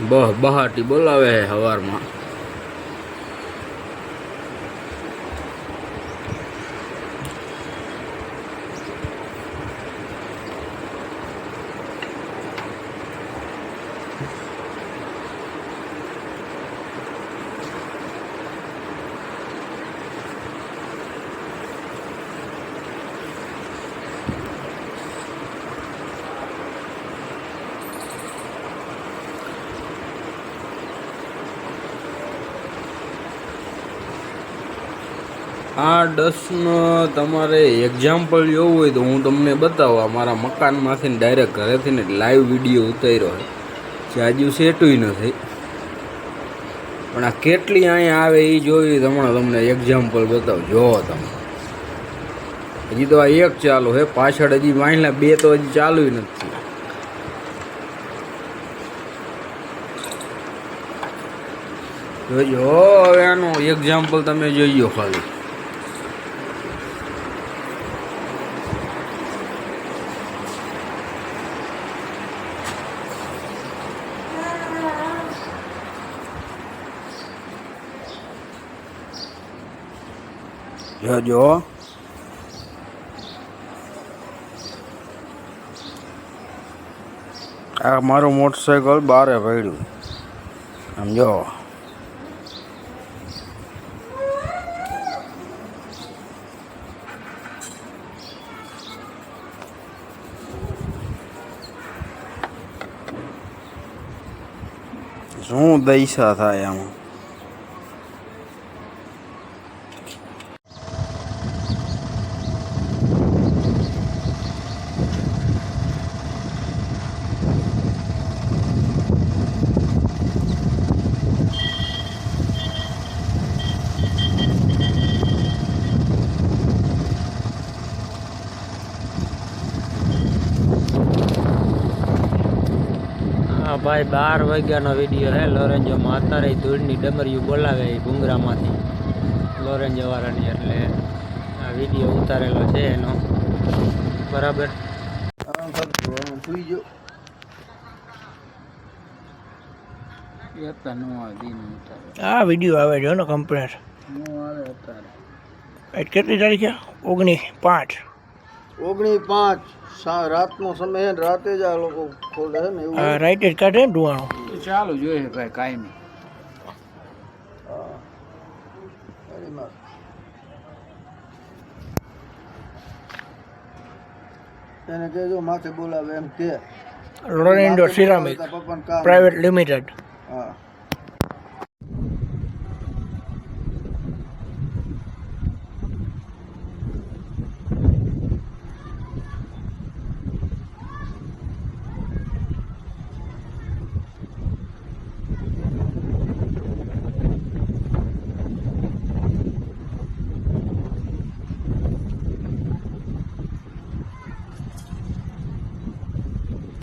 બહ બહાટી બોલાવે છે આ ડસનો તમારે એક્ઝામ્પલ જોવું હોય તો હું તમને બતાવવા મારા મકાનમાંથી ડાયરેક્ટ ઘરેથી ને લાઈવ વીડિયો ઉતાર્યો છે. જે હજુ સેટુય નથી પણ આ કેટલી અહીંયા આવે એ જોઈ હમણાં તમને એક્ઝામ્પલ બતાવ. જોવો તમે. હજી તો આ એક ચાલુ હે પાછળ હજી વાંચલા બે તો હજી ચાલુ નથી. જોજો, હવે આનું એક્ઝામ્પલ તમે જોઈ ખાલી. જોજો આ મારું મોટરસાયકલ બારે પડ્યું સમજો શું દૈસા થાય આમાં ભાઈ બાર વાગ્યાનો વીડિયો હે લોરેન્જોમાં અત્યારે ધૂળની ડમરીયું બોલાવે એ ભૂંગરામાંથી. લોરેન્જોવાળાની એટલે આ વીડિયો ઉતારેલો છે એનો. બરાબર? આ વીડિયો આવે છે ને કમ્પ્લેટ કેટલી તારીખે? ઓગણીસ પાંચ. ઓગણી પાંચ સા- રાતનો સમય છે રાતે જ આ લોકો ખોલે છે ને એવું. રાઈટ જ કાઢે ને ધુવાણો. ચાલુ જોઈએ ભાઈ કાયમી એને કહેજો માથે બોલાવે એમ કે. લોરેન્ડો સિરામિક પ્રાઇવેટ લિમિટેડ હા.